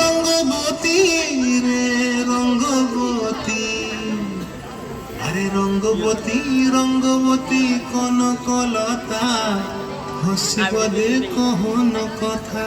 রঙ্গবতী রে রঙ্গবতী আরে রঙ্গবতী রঙ্গবতী কোন কলতা? হসিব দে কহন কথা।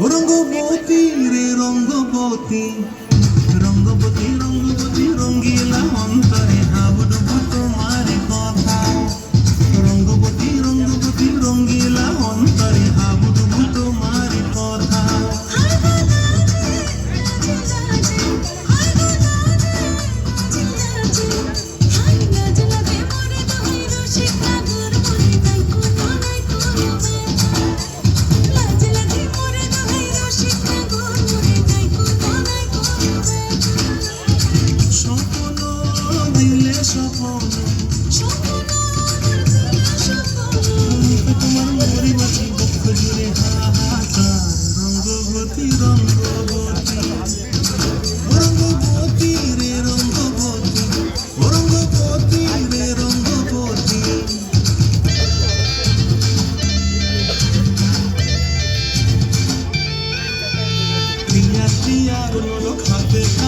रंग बोती रे रंग बोती रंग बोती रंग কোনো খাতে